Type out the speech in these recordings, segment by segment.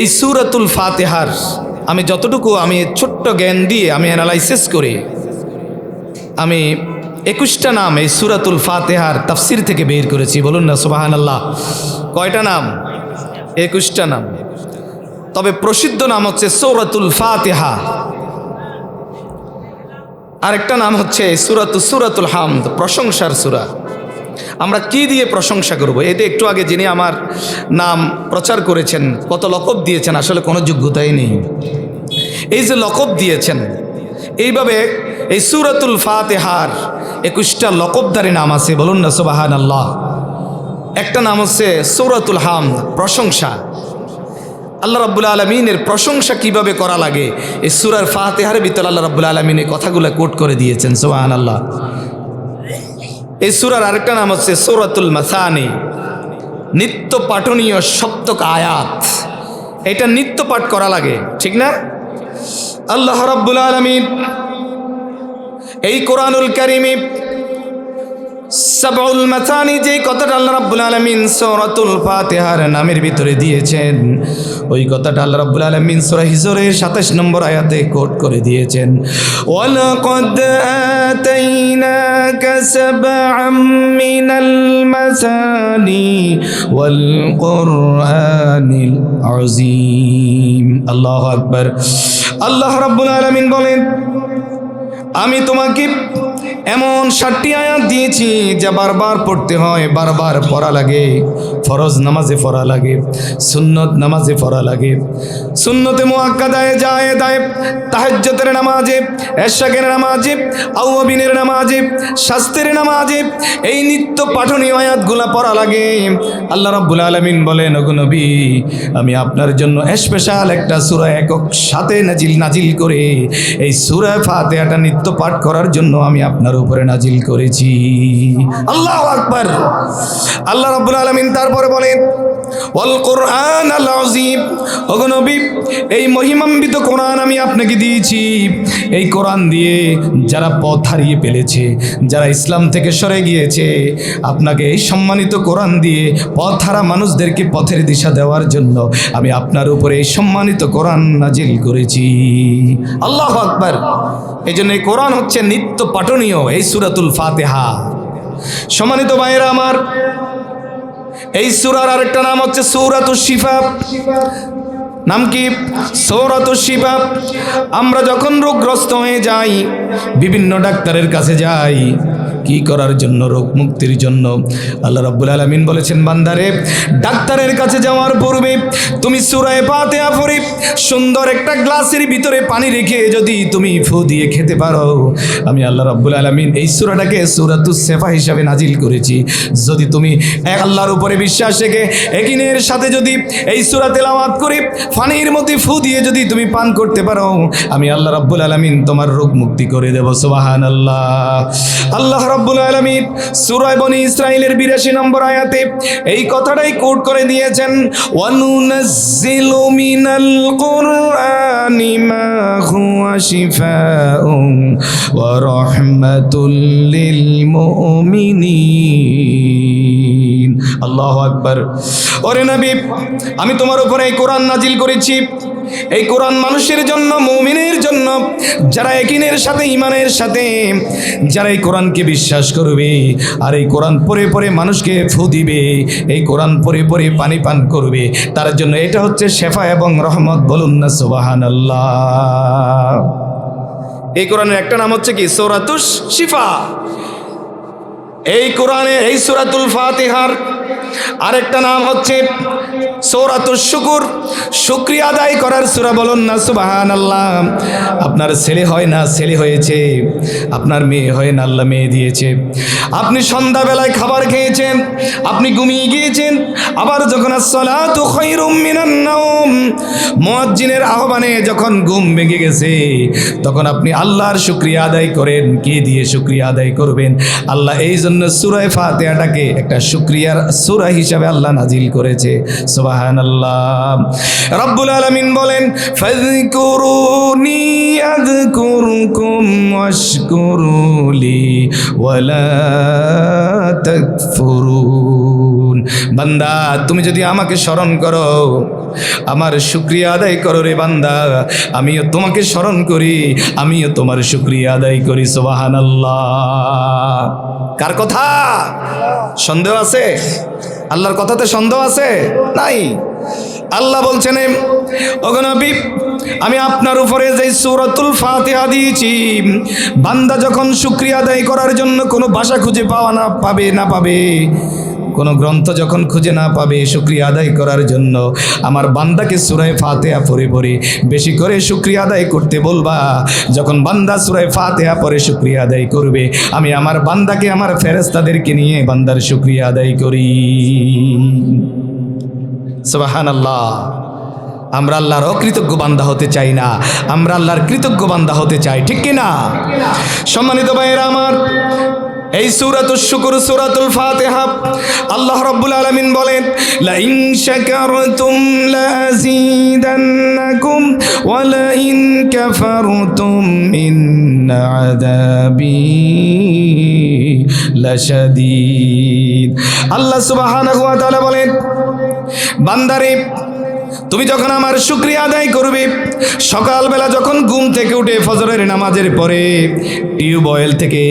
এই সুরাতুল ফাতেহার, আমি যতটুকু আমি ছোট্ট জ্ঞান দিয়ে আমি অ্যানালাইসিস করি, আমি একুশটা নাম এই সুরাতুল ফাতেহার তাফসির থেকে বের করেছি, বলুন না সুবাহান আল্লাহ কয়টা নাম? একুশটা নাম। তবে প্রসিদ্ধ নাম হচ্ছে সৌরাতুল ফাতেহা। আরেকটা নাম হচ্ছে সুরাতু সুরাতুল হামদ, প্রশংসার সুরা। আমরা কি দিয়ে প্রশংসা করব? এতে একটু আগে যিনি আমার নাম প্রচার করেছেন, কত লকব দিয়েছেন, আসলে কোনো যোগ্যতাই নেই। এই যে লকব দিয়েছেন, এইভাবে এই সুরাতুল ফাতেহার একুশটা লকবদারি নাম আছে, বলুন না সুবাহান আল্লাহ একটা নাম হচ্ছে সৌরাতুল হাম, প্রশংসা। আল্লাহ রাব্বুল আলমিনের প্রশংসা কীভাবে করা লাগে? এই সুরার ফাতেহার ভিতর আল্লাহ রাব্বুল আলমিনের কথাগুলো কোট করে দিয়েছেন সোহান আল্লাহ এই সুরার আরেকটা নাম হচ্ছে সৌরাতুল মাসানি। নিত্য পাঠনীয় সপ্তক আয়াত। এটা নিত্য পাঠ করা লাগে, ঠিক না? আল্লাহ রাব্বুল আলমিন এই কোরআনুল কারিমে সাবাউল মাথানি যে কথাটা আল্লাহ রাব্বুল আলামিন সূরাতুল ফাতিহার নামের ভিতরে দিয়েছেন, ওই কথাটা আল্লাহ রাব্বুল আলামিন সূরা হিজরের 27 নম্বর আয়াতে কোট করে দিয়েছেন। ওয়ালাকাদ আতাইনাকা من المثاني والقرآن العظيم الله أكبر الله رب আল্লাহ بولين আমি তোমাকে এমন ষাটটি আয়াত দিয়েছি যা বারবার পড়তে হয়, বারবার পড়া লাগে। ফরজ নামাজে পড়া লাগে, সুন্নত নামাজে পড়া লাগে। সুন্নতে মোয়াক্কা মোয়াক্কাদায় যায় দায় তাহাজ্জতের নামাজে এশাকের নামাজে আউবিনের নামাজে শাস্ত্রের নামাজে এই নিত্য পাঠনীয় আয়াতগুলা পড়া লাগে। আল্লাহ রাব্বুল আলামিন ওগো নবী, আমি আপনার জন্য স্পেশাল একটা সূরা একক সাথে নাজিল নাজিল করে এই সূরা ফাতিহাটা নিত্য পাঠ করার জন্য আমি আপনার উপরে নাজিল করেছি। আল্লাহ আকবর। আল্লাহ রব্বুল আলমিন তারপরে বলেন ওয়াল কোরআন আল আজিম ওগো নবী, এই মহিমান্বিত কোরআন আমি আপনাকে দিয়েছি। এই কোরআন দিয়ে যারা পথ হারিয়ে ফেলেছে, যারা ইসলাম থেকে সরে গিয়েছে, আপনাকে এই সম্মানিত কোরআন দিয়ে পথ হারা মানুষদেরকে পথের দিশা দেওয়ার জন্য আমি আপনার উপরে এই সম্মানিত কোরআন নাজিল করেছি। আল্লাহ আকবার। এই জন্য এই কোরআন হচ্ছে নিত্য পাঠনীয়, এই সুরাতুল ফাতেহা। সম্মানিত ভাইয়েরা আমার এই সুরার আরেকটা নাম হচ্ছে সৌরাত শিফা। নাম কি? সৌরাতুল শিফা। আমরা যখন রোগগ্রস্ত হয়ে যাই, বিভিন্ন ডাক্তারের কাছে যাই কি করার জন্য, রোগ মুক্তির জন্য? আল্লাহ রাব্বুল আলামিন বলেছেন, বান্দারে, ডাক্তারের কাছে যাওয়ার পূর্বে তুমি সুরায় পাতে পড়ে সুন্দর একটা গ্লাসের ভিতরে পানি রেখে যদি তুমি ফু দিয়ে খেতে পারো। আমি আল্লাহ রাব্বুল আলামিন এই সূরাটাকে সূরাতুস সেফা হিসাবে নাজিল করেছি। যদি তুমি এক আল্লাহর উপরে বিশ্বাস রেখে একিনের সাথে যদি এই সূরা তেলাওয়াত করে পানির মধ্যে ফু দিয়ে যদি তুমি পান করতে পারো, আমি আল্লাহ রাব্বুল আলামিন তোমার রোগ মুক্তি করে দেব, সুবহানাল্লাহ। আল্লাহ রাব্বুল আলামিন সূরা বনি ইসরাইলের 82 নম্বর আয়াতে এই কথাটাই কোট করে দিয়েছেন, ওয়ানুনাজ্জিলু মিনাল মা হুয়া শিফাউন ওয়া রাহমাতুল লিল আকবার। ওরে নবী, আমি তোমার উপরে এই কোরআন নাজিল করেছি। এই কোরআন মানুষের জন্য, মুমিনের জন্য, যারা একিনের সাথে ইমানের সাথে, যারা এই কোরআনকে বিশ্বাস করবে আর এই কোরআন পরে পরে মানুষকে ফু দিবে, এই কোরআন পরে পরে পানি পান করবে, তার জন্য এটা হচ্ছে শেফা এবং রহমত বলুন না সুবাহান আল্লাহ এই কোরআনের একটা নাম হচ্ছে কি? সৌরাতুস শিফা। এই কোরআনে এই সুরাতুল ফাতিহার আরেকটা নাম হচ্ছে সৌরাতুল শুকুর। শুক্রিয়া আদায় করার সুরা বলুন না আপনার ছেলে হয় না, ছেলে হয়েছে। আপনার মেয়ে হয় না, আল্লাহ মেয়ে দিয়েছে। আপনি সন্ধ্যাবেলায় খাবার খেয়েছেন, আপনি ঘুমিয়ে গিয়েছেন, আবার যখন মুয়াজ্জিনের আহ্বানে যখন ঘুম ভেঙে গেছে, তখন আপনি আল্লাহর শুক্রিয়া আদায় করেন। কি দিয়ে শুক্রিয়া আদায় করবেন? আল্লাহ এই জন্য সুরায় ফাতেহাটাকে একটা শুক্রিয়ার সুরা হিসাবে আল্লাহ নাজিল করেছে। রব্বুল আলমিন বলেন ওয়ালা বান্দা, তুমি যদি আমাকে স্মরণ করো, আমার শুক্রিয়া আদায় করো রে বান্দা, আমিও তোমাকে স্মরণ করি, আমিও তোমার শুক্রিয়া আদায় করি সোবাহান কার কথা? সন্দেহ আছে? আল্লাহর কথাতে সন্দেহ আছে? নাই। আল্লাহ বলছেন ওগনবী আমি আপনার উপরে যে সুরতুল ফাতিহা দিয়েছি, বান্দা যখন শুক্রিয়া আদায় করার জন্য কোনো ভাষা খুঁজে পাওয়া না পাবে না পাবে কোনো গ্রন্থ যখন খুঁজে না পাবে, শুক্রিয়া আদায় করার জন্য আমার বান্দাকে সুরায় ফাতেহা পরে পড়ে, বেশি করে শুক্রিয়া আদায় করতে বলবা। যখন বান্দা সুরায় ফাতেহা পরে শুক্রিয়া আদায় করবে। আমি আমার বান্দাকে, আমার ফেরেস্তাদেরকে নিয়ে বান্দার শুক্রিয়া আদায় করি। সুবাহান আল্লাহ আমরা আল্লাহর অকৃতজ্ঞ বান্দা হতে চাই না। আমরা আল্লাহর কৃতজ্ঞ বান্দা হতে চাই, ঠিক কি না সম্মানিত ভাইয়েরা আমার এই সূরাতুল শুকর, সূরাতুল ফাতিহা। আল্লাহ রাব্বুল আলামিন বলেন লা ইন শাকারতুম লাযিদান্নাকুম ওয়া লা ইন কাফারতুম ইন আযাবি লাশাদীদ। আল্লাহ সুবহানাহু ওয়া তাআলা বলেন, বান্দারে তুমি যখন আমার শুক্রিয়া আদায় করবে, সকালবেলা যখন ঘুম থেকে উঠে ফজরের নামাজের পরে টিউবওয়েল থেকে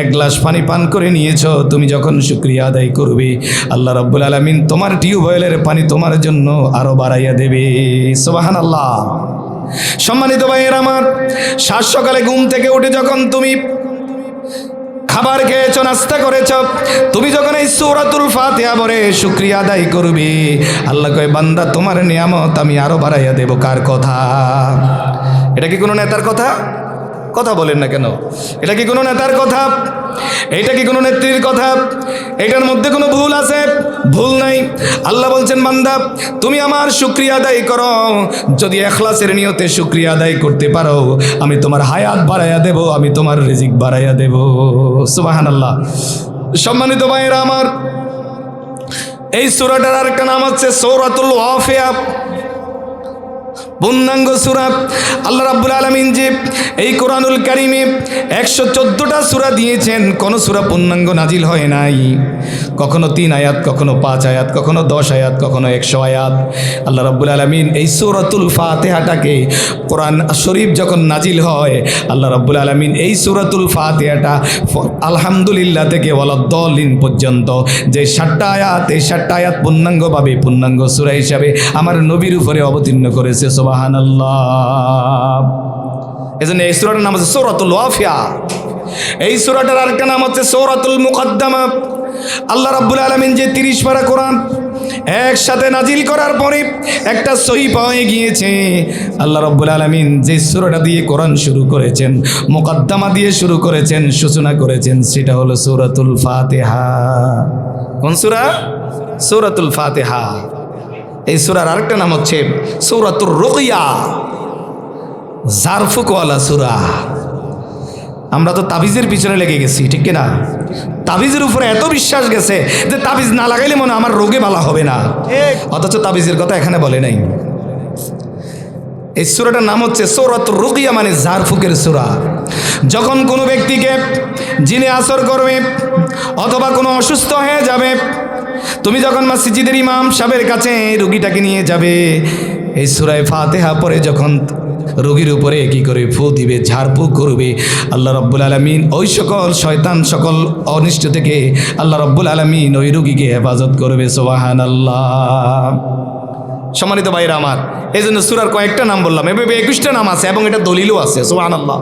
এক গ্লাস পানি পান করে নিয়েছ, তুমি যখন শুক্রিয়া আদায় করবে, আল্লাহ রব্বুল আলমিন তোমার টিউবওয়েলের পানি তোমার জন্য আরও বাড়াইয়া দেবে। সোবাহান আল্লাহ সম্মানিত ভাইয়ের আমার, সাত সকালে ঘুম থেকে উঠে যখন তুমি খাবার খেয়েছ, নাস্তা করেছ। তুমি যখন এই সৌরাতুল ফাতিহা বলে শুক্রিয়া আদায় করবি, আল্লাহ কয়, বান্দা, তোমার নিয়ামত আমি আরও বাড়াইয়া দেব। কার কথা? এটা কি কোনো নেতার কথা? কথা বলেন না কেন? এটা কি কোনো নেতার কথা? এটা কি কোনো নেত্রীর কথা? এটার মধ্যে কোনো ভুল আছে? ভুল নাই। আল্লাহ বলছেন, বান্দা, তুমি আমার শুক্রিয়া আদায় করো। যদি এখলাসের নিয়তে শুক্রিয়া আদায় করতে পারো, আমি তোমার হায়াত বাড়াইয়া দেব, আমি তোমার রিজিক বাড়াইয়া দেব। সুবাহান আল্লাহ সম্মানিত ভাইয়েরা আমার, এই সুরাটার আরেকটা নাম হচ্ছে সৌরাতুল ওয়াফিয়া। পূর্ণাঙ্গ সুরা। আল্লাহ রাব্বুল আলমিন যে এই কোরআনুল কারিমে একশো চোদ্দোটা সুরা দিয়েছেন, কোনো সুরা পূর্ণাঙ্গ নাজিল হয় নাই। কখনো তিন আয়াত, কখনো পাঁচ আয়াত, কখনো দশ আয়াত, কখনো একশো আয়াত। আল্লাহ রাব্বুল আলমিন এই সুরাতুল ফাতেহাটাকে কোরআন শরীফ যখন নাজিল হয়, আল্লাহ রাব্বুল আলমিন এই সুরাতুল ফাতেহাটা আলহামদুলিল্লাহ থেকে ওয়ালাদ্দলিন পর্যন্ত যে সাতটা আয়াত, এই সাতটা আয়াত পূর্ণাঙ্গভাবে পূর্ণাঙ্গ সুরা হিসাবে আমার নবীর উপরে অবতীর্ণ করেছে এই সুরাটার নাম ওয়াফিয়া। এই নাম হচ্ছে যে তিরিশ কোরআন একসাথে নাজিল করার পরে একটা সহি পাওয়া গিয়েছে। আল্লাহ রব্বুল আলমিন যে সুরাটা দিয়ে কোরআন শুরু করেছেন, মোকদ্দমা দিয়ে শুরু করেছেন, সূচনা করেছেন, সেটা হলো সৌরাতুল ফাতেহা। কোন সুরা? সৌরাতুল ফাতেহা। এই সুরার আরেকটা নাম হচ্ছে সৌরাতুর রকিয়া জারফুকওয়ালা সুরা। আমরা তো তাবিজের পিছনে লেগে গেছি ঠিক না তাবিজের উপরে এত বিশ্বাস গেছে যে তাবিজ না লাগাইলে মনে আমার রোগে বালা হবে না। অথচ তাবিজের কথা এখানে বলে নাই। এই সুরাটার নাম হচ্ছে সৌরত রুকিয়া মানে ঝাড়ফুকের সুরা। যখন কোনো ব্যক্তিকে জিনে আসর করবে অথবা কোনো অসুস্থ হয়ে যাবে তুমি যখন মসজিদের ইমাম সাহেবের কাছে রুগীটাকে নিয়ে যাবে, এই সুরায় ফাতেহা পরে যখন রোগীর উপরে কি করে ফু দিবে ঝাড়ফু করবে, আল্লাহ রব্বুল আলমিন, ওই সকল শয়তান সকল অনিষ্ট থেকে আল্লাহ রব্বুল আলমিন ওই রুগীকে হেফাজত করবে সোবাহান আল্লাহ সম্মানিত ভাইরা আমার এই জন্য সুরার কয়েকটা নাম বললাম, এভাবে একুশটা নাম আছে এবং এটা দলিলও আছে সোহান আল্লাহ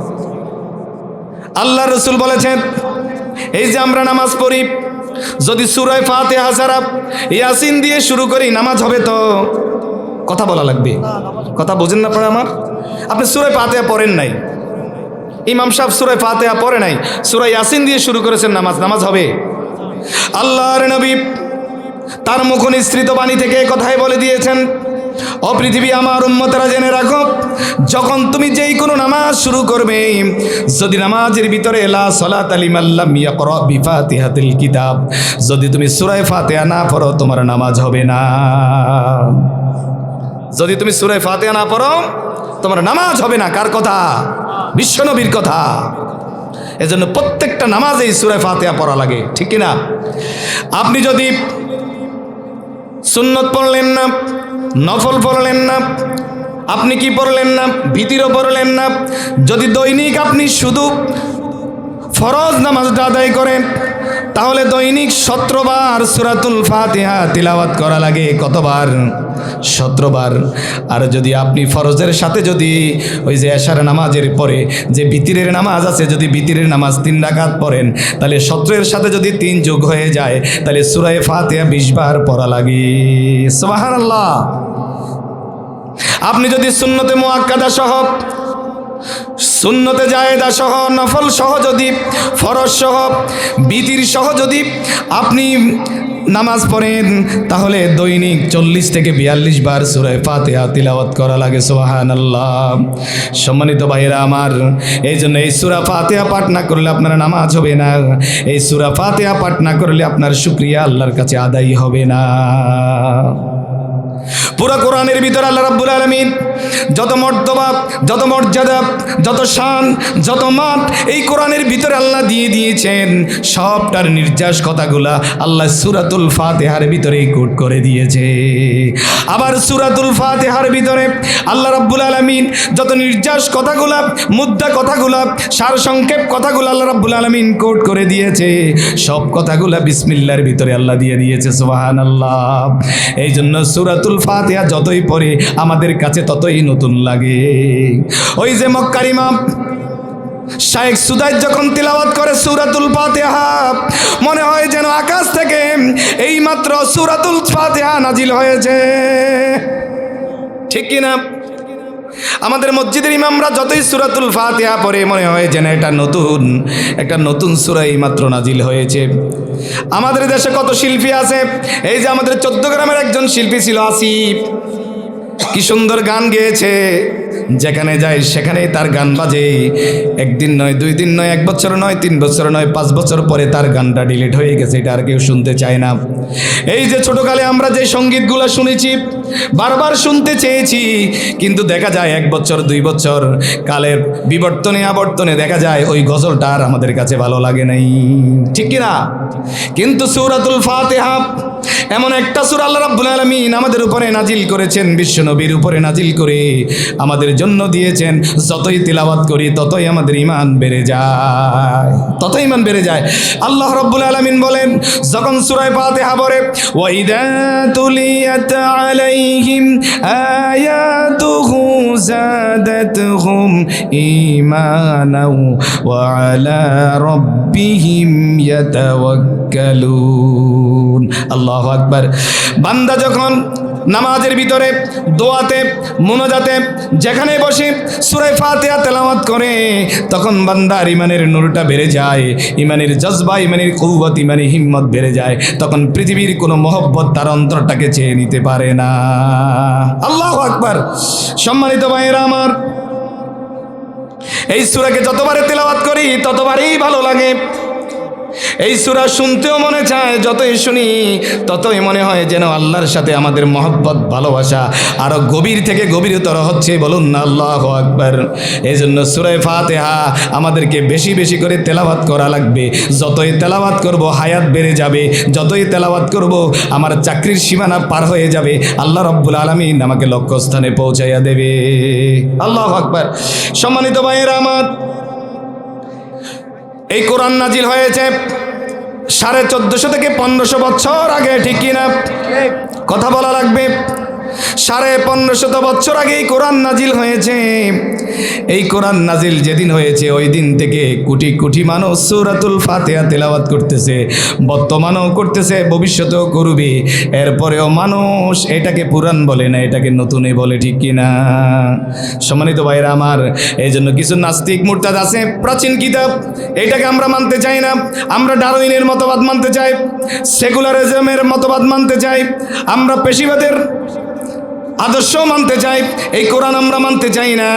আল্লাহ রসুল বলেছেন, এই যে আমরা নামাজ পড়ি যদি সুরায় ফাতে হাসারা ইয়াসিন দিয়ে শুরু করি, নামাজ হবে তো? কথা বলা লাগবে। কথা বোঝেন না পড়ে আমার? আপনি সুরায় ফাতেহা পড়েন নাই। ইমাম সাহেব সুরায় ফাতেহা পড়ে নাই। সুরায় ইয়াসিন দিয়ে শুরু করেছেন নামাজ নামাজ হবে। আল্লাহর নবী তার মুখ নিঃসৃত বাণী থেকে কথাই বলে দিয়েছেন ও পৃথিবী আমার উম্মতেরা জেনে রাখো, যখন তুমি যেই কোনো নামাজ শুরু করবে, যদি নামাজের ভিতরে লা সলাত আলিম আল্লাহ ইয়াকরা বিফাতিহাতিল কিতাব, যদি তুমি সূরা ফাতিহা না পড়ো, তোমার নামাজ হবে না। যদি তুমি সূরা ফাতিহা না পড়ো, তোমার নামাজ হবে না। কার কথা? বিশ্বনবীর কথা। এজন্য প্রত্যেকটা নামাজেই সূরা ফাতিহা পড়া লাগে, ঠিক না আপনি যদি সুন্নত পড়লেন না নফল পড়লেন না, আপনি কি পড়লেন না? ভীতিরও পড়লেন না। যদি দৈনিক আপনি শুধু ফরজ নামাজটা আদায় করেন তাহলে দৈনিক সতেরোবার সুরাতুল ফাতিহা তিলাওয়াত করা লাগে। কতবার? সতেরোবার। আর যদি আপনি ফরজের সাথে যদি ওই যে এশার নামাজের পরে যে বিতিরের নামাজ আছে, যদি বিতিরের নামাজ তিন ডাকাত পড়েন, তাহলে সতেরোর সাথে যদি তিন যোগ হয়ে যায়, তাহলে সুরায় ফাতিহা বিশ বার পড়া লাগে। সুবাহান আল্লাহ আপনি যদি সুন্নতে মোয়াক্কাদা সহ সুন্নতে জায়েদা সহ, নফল সহ যদি, ফরজ সহ, বিতির সহ যদি আপনি নামাজ পড়েন, তাহলে দৈনিক চল্লিশ থেকে বিয়াল্লিশ বার সুরায় ফাতেহা তিলাওয়াত করা লাগে সোহান আল্লাহ সম্মানিত ভাইয়েরা আমার, এই জন্য এই সুরা ফাতেহা পাঠ না করলে আপনার নামাজ হবে না, এই সুরা ফাতেহা পাঠ না করলে আপনার শুক্রিয়া আল্লাহর কাছে আদায় হবে না। পুরো কোরআনের ভিতরে আল্লাহ রাব্বুল আলমিন যত মর্তবা যত মর্যাদা, যত শান, যত মাপ, এই কোরআনের ভিতরে আল্লাহ দিয়ে দিয়েছেন। সবটার নির্যাস কথাগুলা আল্লাহ সুরাতুল ফাতেহার ভিতরে কোট করে দিয়েছে। আবার সুরাতুল ফাতেহার ভিতরে আল্লাহ রাব্বুল আলমিন যত নির্যাস কথাগুলা, মুদ্রা কথাগুলা সার সংক্ষেপ কথাগুলো আল্লাহ রাব্বুল আলমিন কোট করে দিয়েছে। সব কথাগুলা বিসমিল্লার ভিতরে আল্লাহ দিয়ে দিয়েছে সোহান আল্লাহ এই জন্য সুরাতুল ফাতিহা যতই পড়ে, আমাদের কাছে ততই নতুন লাগে। ওই যে মক্কারিমা শায়েখ সুদাই যখন তিলাওয়াত করে সুরাতুল ফাতিহা, মনে হয় যেন আকাশ থেকে এই মাত্র সুরাতুল ফাতিহা নাজিল হয়েছে। ঠিক কিনা? আমাদের মসজিদের ইমামরা যতই সুরাতুল ফাতিহা পড়ে, মনে হয় যেন এটা নতুন, একটা নতুন সুরাই মাত্র নাজিল হয়েছে। আমাদের দেশে কত শিল্পী আছে? এই যে আমাদের চোদ্দ গ্রামের একজন শিল্পী ছিল আসিফ। কি সুন্দর গান গেয়েছে? যেখানে যায় সেখানেই তার গান বাজে। একদিন নয়, দুই দিন নয়, এক বছর নয়, তিন বছর নয়, পাঁচ বছর পরে তার গানটা ডিলিট হয়ে গেছে, এটা আর কেউ শুনতে চায় না। এই যে ছোটকালে আমরা যে সঙ্গীতগুলো শুনেছি, বারবার শুনতে চেয়েছি, কিন্তু দেখা যায় এক বছর, দুই বছর কালের বিবর্তনে আবর্তনে দেখা যায় ওই গজলটা আর আমাদের কাছে ভালো লাগে নাই। ঠিক কিনা? কিন্তু সৌরাতুল ফাতেহা এমন একটা সুর আল্লাহ রাব্বুল আলামিন আমাদের উপরে নাজিল করেছেন, বিশ্বনবীর উপরে নাজিল করে আমাদের জন্য দিয়েছেন। যতই তিলাওয়াত করি, ততই আমাদের ইমান বেড়ে যায়। ততই ইমান বেড়ে যায়। আল্লাহ রাব্বুল আলামিন বলেন, যখন সূরায়ে পাতে পড়ে, ওয়াইদা আকবার। বান্দা যখন নামাজের ভিতরে, দোয়াতে, মোনাজাতে, যেখানে বসে সুরাই ফাতিহা তেলাওয়াত করে, তখন বান্দার ইমানের নূরটা বেড়ে যায় ইমানের জজবা ইমানের কৌবত ইমানের হিম্মত বেড়ে যায়, তখন পৃথিবীর কোনো মহব্বত তার অন্তরটাকে চেয়ে নিতে পারে না। আল্লাহ আকবার। সম্মানিত ভাইয়েরা আমার, এই সুরাকে যতবারে তেলাওয়াত করি, ততবারই ভালো লাগে। এই সুরা শুনতেও মনে চায়, যতই শুনি, ততই মনে হয় যেন আল্লাহর সাথে আমাদের মহব্বত, ভালোবাসা আরও গভীর থেকে গভীরতর হচ্ছে বলুন না আল্লাহ আকবর। এই জন্য সুরায় ফাতেহা আমাদেরকে বেশি বেশি করে তেলাওয়াত করা লাগবে। যতই তেলাওয়াত করব, হায়াত বেড়ে যাবে। যতই তেলাওয়াত করব, আমার চাকরির সীমানা পার হয়ে যাবে। আল্লাহ রব্বুল আলমিন আমাকে লক্ষ্যস্থানে পৌঁছাইয়া দেবে। আল্লাহ আকবর। সম্মানিত ভাইয়েরা আমার এই কোরআন নাজিল হয়েছে সাড়ে চোদ্দশো থেকে পনেরোশো বছর আগে ঠিক কিনা? কথা বলা লাগবে। সাড়ে পনেরোশত বছর আগে এই কোরআন নাজিল হয়েছে। এই কোরআন নাজিল যেদিন হয়েছে, ওই দিন থেকে কোটি কোটি মানুষ সুরাতুল ফাতেহা তেলাওয়াত করতেছে, বর্তমানও করতেছে, ভবিষ্যতেও করবে। এরপরেও মানুষ এটাকে পুরাণ বলে না, এটাকে নতুনই বলে, ঠিক কিনা সম্মানিত ভাইরা আমার এই জন্য কিছু নাস্তিক মুরতাদ আছে, প্রাচীন কিতাব, এটাকে আমরা মানতে চাই না। আমরা ডারউইনের মতবাদ মানতে চাই, সেকুলারিজমের মতবাদ মানতে চাই। আমরা পেশিবাদের আদর্শ মানতে চাই, এই কোরআন আমরা মানতে চাই না।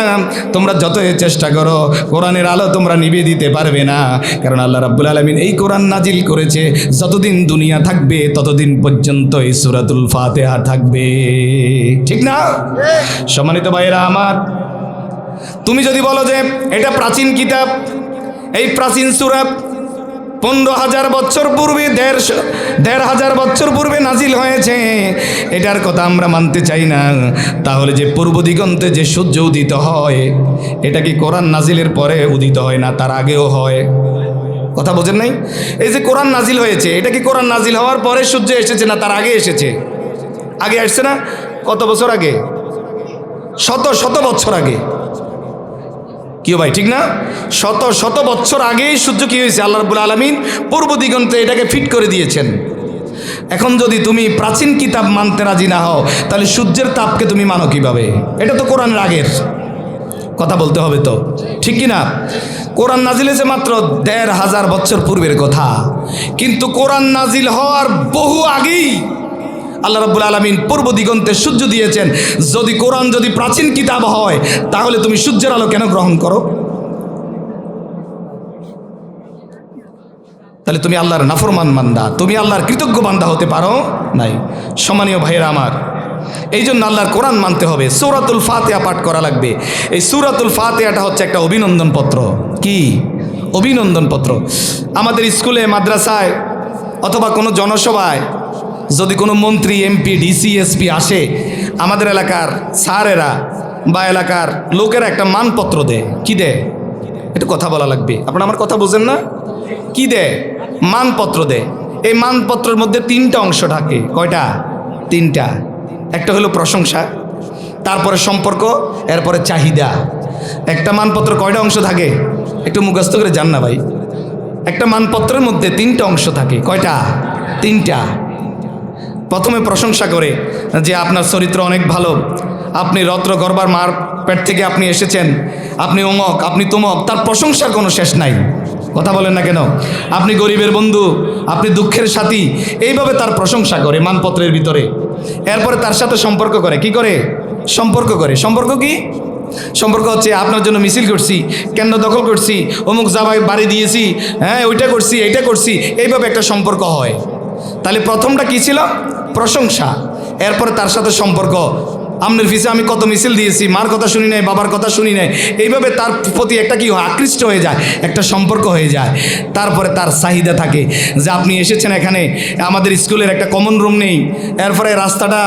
তোমরা যতই চেষ্টা করো, কোরআনের আলো তোমরা নিবে দিতে পারবে না। কারণ আল্লাহ রাব্বুল আলমিন এই কোরআন নাজিল করেছে, যতদিন দুনিয়া থাকবে, ততদিন পর্যন্ত এই সুরাতুল ফাতেহা থাকবে। ঠিক না? সম্মানিত ভাইয়েরা আমার, তুমি যদি বলো যে এটা প্রাচীন কিতাব, এই প্রাচীন সুরা পনেরো হাজার বছর পূর্বে দেড়শো দেড় হাজার বছর পূর্বে নাজিল হয়েছে। এটার কথা আমরা মানতে চাই না। তাহলে যে পূর্ব দিগন্তে যে সূর্য উদিত হয়, এটা কি কোরআন নাজিলের পরে উদিত হয় না তার আগেও হয়? কথা বোঝেন নাই? এই যে কোরআন নাজিল হয়েছে, এটা কি কোরআন নাজিল হওয়ার পরে সূর্য এসেছে না তার আগে এসেছে? আগে আসছে না? কত বছর আগে? শত শত বছর আগে। কি ভাই, ঠিক না? শত শত বছর আগেই সূর্য কি হয়েছে? আল্লাহ রবুল আলমিন পূর্ব দিগন্তে এটাকে ফিট করে দিয়েছেন। এখন যদি তুমি প্রাচীন কিতাব মানতে রাজি না হও, তাহলে সূর্যের তাপকে তুমি মানো কীভাবে? এটা তো কোরআনের আগের কথা বলতে হবে তো। ঠিক কি না কোরআন নাজিল হয়েছে মাত্র দেড় হাজার বছর পূর্বের কথা। কিন্তু কোরআন নাজিল হওয়ার বহু আগেই আল্লাহ রাব্বুল আলমিন পূর্ব দিগন্তে সূর্য দিয়েছেন। যদি কোরআন যদি প্রাচীন কিতাব হয়, তাহলে তুমি সূর্যের আলো কেন গ্রহণ করো? তাহলে তুমি আল্লাহর নাফরমান বান্দা, তুমি আল্লাহর কৃতজ্ঞ বান্দা হতে পারো নাই। সম্মানীয় ভাইয়েরা আমার এই জন্য আল্লাহর কোরআন মানতে হবে। সৌরাতুল ফাতেহা পাঠ করা লাগবে। এই সৌরাতুল ফাতেহাটা হচ্ছে একটা অভিনন্দন পত্র। কি? অভিনন্দন পত্র। আমাদের স্কুলে, মাদ্রাসায় অথবা কোনো জনসভায় যদি কোনো মন্ত্রী, এমপি, ডিসি, এসপি আসে, আমাদের এলাকার স্যারেরা বা এলাকার লোকেরা একটা মানপত্র দেয়। কি দেয়? একটু কথা বলা লাগবে। আপনারা আমার কথা বোঝেন না? কি দেয়? মানপত্র দেয়। এই মানপত্রের মধ্যে তিনটা অংশ থাকে কয়টা? তিনটা। একটা হলো প্রশংসা, তারপরে সম্পর্ক, এরপরে চাহিদা। একটা মানপত্র কয়টা অংশ থাকে? একটু মুখস্থ করে যান না ভাই। একটা মানপত্রের মধ্যে তিনটা অংশ থাকে। কয়টা? তিনটা। প্রথমে প্রশংসা করে যে আপনার চরিত্র অনেক ভালো। আপনি রত্র গর্বার মার পেট থেকে আপনি এসেছেন। আপনি অমক আপনি তুমক, তার প্রশংসার কোনো শেষ নাই। কথা বলেন না কেন? আপনি গরিবের বন্ধু, আপনি দুঃখের সাথী, এইভাবে তার প্রশংসা করে মানপত্রের ভিতরে। এরপরে তার সাথে সম্পর্ক করে। কি করে? সম্পর্ক করে। সম্পর্ক কি? সম্পর্ক হচ্ছে আপনার জন্য মিছিল করছি কেন্দ্র দখল করছি, অমুক জামাই বাড়ি দিয়েছি হ্যাঁ ওইটা করছি, এইটা করছি, এইভাবে একটা সম্পর্ক হয়। তাহলে প্রথমটা কি ছিল? প্রশংসা। এরপরে তার সাথে সম্পর্ক। আমনের ফিসে আমি কত মিছিল দিয়েছি, মার কথা শুনি নাই, বাবার কথা শুনি নাই। এইভাবে তার প্রতি একটা কি হয়, আকৃষ্ট হয়ে যায়, একটা সম্পর্ক হয়ে যায়। তারপরে তার চাহিদা থাকে যে আপনি এসেছেন এখানে, আমাদের স্কুলের একটা কমন রুম নেই। এরপরে রাস্তাটা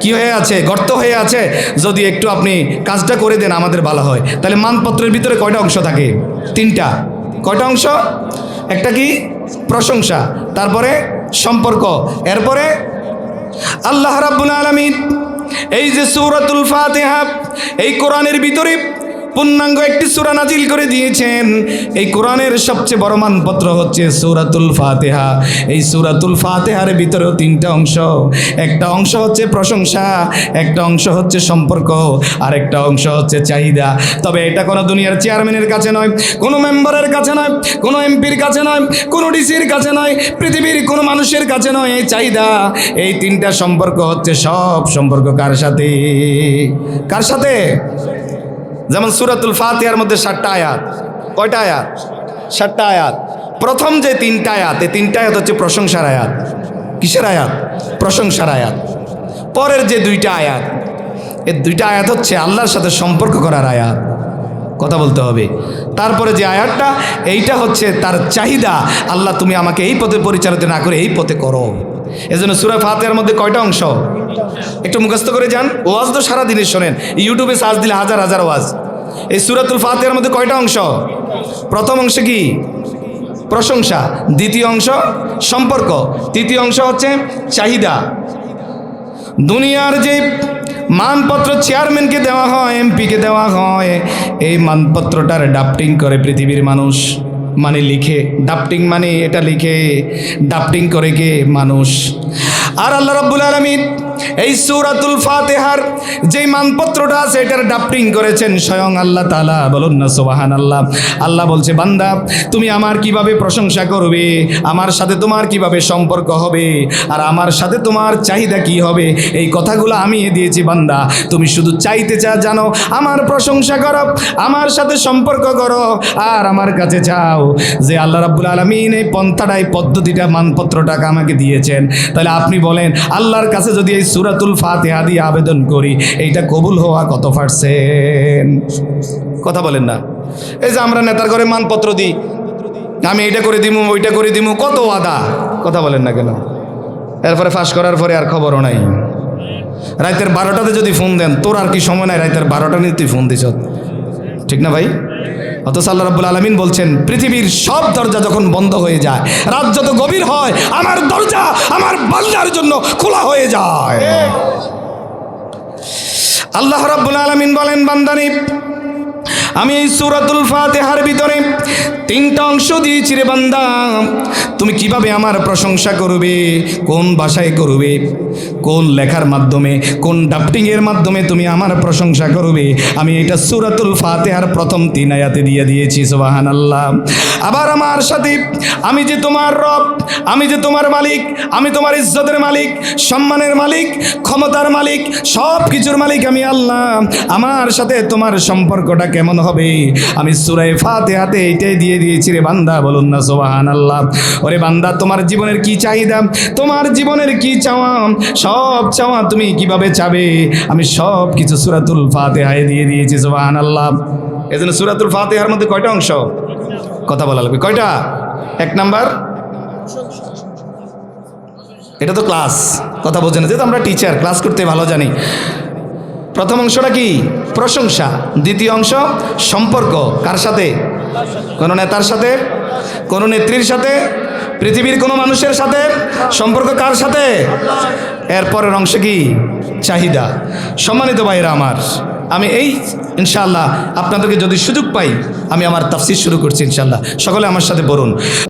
কি হয়ে আছে, গর্ত হয়ে আছে। যদি একটু আপনি কাজটা করে দেন, আমাদের ভালো হয়। তাহলে মানপত্রের ভিতরে কয়টা অংশ থাকে? তিনটা। কয়টা অংশ? একটা কি? প্রশংসা তারপরে সম্পর্ক এরপরে আল্লাহ রাব্বুল আলমিন এই যে সৌরাতুল ফাতিহা এই কোরআনের ভিতরে পূর্ণাঙ্গ একটি সুরা নাজিল করে দিয়েছেন। এই কোরআনের সবচেয়ে বড় মানপত্র হচ্ছে সূরাতুল ফাতেহা। এই সূরাতুল ফাতিহার ভিতরেও তিনটা অংশ। একটা অংশ হচ্ছে প্রশংসা, একটা অংশ হচ্ছে সম্পর্ক আর একটা অংশ হচ্ছে চাহিদা। তবে এটা কোনো দুনিয়ার চেয়ারম্যানের কাছে নয়, কোনো মেম্বারের কাছে নয়, কোনো এমপির কাছে নয়, কোনো ডিসির কাছে নয়, পৃথিবীর কোনো মানুষের কাছে নয়। এই চাহিদা, এই তিনটা সম্পর্ক হচ্ছে সব সম্পর্ক। কার সাথে? কার সাথে? যেমন সুরাতুল ফাতিহার মধ্যে ষাটটা আয়াত। কয়টা আয়াত? ষাটটা আয়াত। প্রথম যে তিনটা আয়াত, এই তিনটা আয়াত হচ্ছে প্রশংসার আয়াত। কিসের আয়াত? প্রশংসার আয়াত। পরের যে দুইটা আয়াত, এই দুইটা আয়াত হচ্ছে আল্লাহর সাথে সম্পর্ক করার আয়াত। কথা বলতে হবে। তারপরে যে আয়াতটা, এইটা হচ্ছে তার চাহিদা, আল্লাহ তুমি আমাকে এই পথে পরিচালিত না করে এই পথে করো। এজন্য সুরা ফাতেহার মধ্যে কয়টা অংশ? একটু মুখস্থ করে যান। ওয়াজ তো সারা দিনের শোনেন। ইউটিউবে সার্চ দিলে হাজার হাজার ওয়াজ। এই সুরাতুল ফাতেহার মধ্যে কয়টা অংশ? প্রথম অংশ কি? প্রশংসা। দ্বিতীয় অংশ, সম্পর্ক। তৃতীয় অংশ হচ্ছে চাহিদা। দুনিয়ার যে মানপত্র চেয়ারম্যানকে দেওয়া হয় এমপিকে দেওয়া হয়, এই মানপত্রটার ডাফটিং করে পৃথিবীর মানুষ। মানে লিখে। ডাফটিং মানে এটা লিখে। ডাফটিং করে কে? মানুষ। আর আল্লাহ রাব্বুল আলামিন এই সূরাতুল ফাতিহার যে মানপত্রটা আছে, এটার ডাফটিং করেছেন স্বয়ং আল্লাহ তাআলা। বলুন না, সুবহানাল্লাহ। আল্লাহ আল্লাহ বলছে, বান্দা, তুমি আমার কীভাবে প্রশংসা করবে? আমার সাথে তোমার কীভাবে সম্পর্ক হবে? আর আমার সাথে তোমার চাহিদা কি হবে? এই কথাগুলো আমি দিয়েছি, বান্দা। তুমি শুধু চাইতে চা জানো, আমার প্রশংসা করো, আমার সাথে সম্পর্ক করো, আর আমার কাছে চাও যে আল্লাহ রাব্বুল আলামিন এই পন্থাটা এই পদ্ধতিটা, মানপত্রটাকে আমাকে দিয়েছেন। তাহলে আপনি বলেন, আল্লাহর কাছে যদি এই সুরাতুল ফাতিহা দিয়ে আবেদন করি, এইটা কবুল হওয়া কত পারছেন কথা বলেন না। এই যে আমরা নেতার ঘরে মানপত্র দিই, আমি এটা করে দিমু, ওইটা করে দিমু, কত আদা কথা বলেন না কেন? এরপরে ফাঁস করার পরে আর খবরও নাই। রাতের বারোটাতে যদি ফোন দেন, তোর আর কি সময় নাই রাতের বারোটা নিয়ে তুই ফোন দিছ ঠিক না ভাই? অথচ আল্লাহ রাব্বুল আলমিন বলছেন, পৃথিবীর সব দরজা যখন বন্ধ হয়ে যায়, রাত যত গভীর হয়, আমার দরজা আমার বান্দার জন্য খোলা হয়ে যায়। আল্লাহ রাব্বুল আলমিন বলেন, বান্দানি, আমি এই সুরাতুল ফাতেহার ভিতরে তিনটা অংশ দিয়েছি রে বান্দা। তুমি কীভাবে আমার প্রশংসা করবে? কোন ভাষায় করবে? কোন লেখার মাধ্যমে, কোন ডাফটিংয়ের মাধ্যমে তুমি আমার প্রশংসা করবে? আমি এটা সুরাতুল ফাতেহার প্রথম তিন আয়াতে দিয়ে দিয়েছি সোবাহান আল্লাহ আবার আমার সাথে, আমি যে তোমার রব, আমি যে তোমার মালিক, আমি তোমার ইজ্জতের মালিক, সম্মানের মালিক, ক্ষমতার মালিক সব কিছুর মালিক আমি আল্লাহ। আমার সাথে তোমার সম্পর্কটা কেমন হবে? আমি সুরাই ফাতে হাতে এটাই দিয়ে দিয়েছি রে বান্দা, বলুন না সোবাহান আল্লাহ ওরে বান্দা, তোমার জীবনের কি চাহিদা? তোমার জীবনের কি চাওয়া? সব চাওয়া তুমি কীভাবে চাবে? আমি সব কিছু সুরাতুল ফাতে হায় দিয়ে দিয়েছি সোবাহান আল্লাহ এজন্য সুরাতুল ফাতেহার মধ্যে কয়টা অংশ? কথা বলা লাগবে। কয়টা? এক নাম্বার। এটা তো ক্লাস। কথা বোঝেন না, যেহেতু আমরা টিচার ক্লাস করতে ভালো জানি। প্রথম অংশটা কি? প্রশংসা। দ্বিতীয় অংশ, সম্পর্ক। কার সাথে? কোনো নেতার সাথে, কোন নেত্রীর সাথে, পৃথিবীর কোনো মানুষের সাথে, সম্পর্ক কার সাথে? এরপরের অংশে কি? চাহিদা। সম্মানিত ভাইরা আমার, আমি এই, ইনশাআল্লাহ, আপনাদেরকে যদি সুযোগ পাই, আমি আমার তাফসির শুরু করছি, ইনশাআল্লাহ। সকলে আমার সাথে বলুন।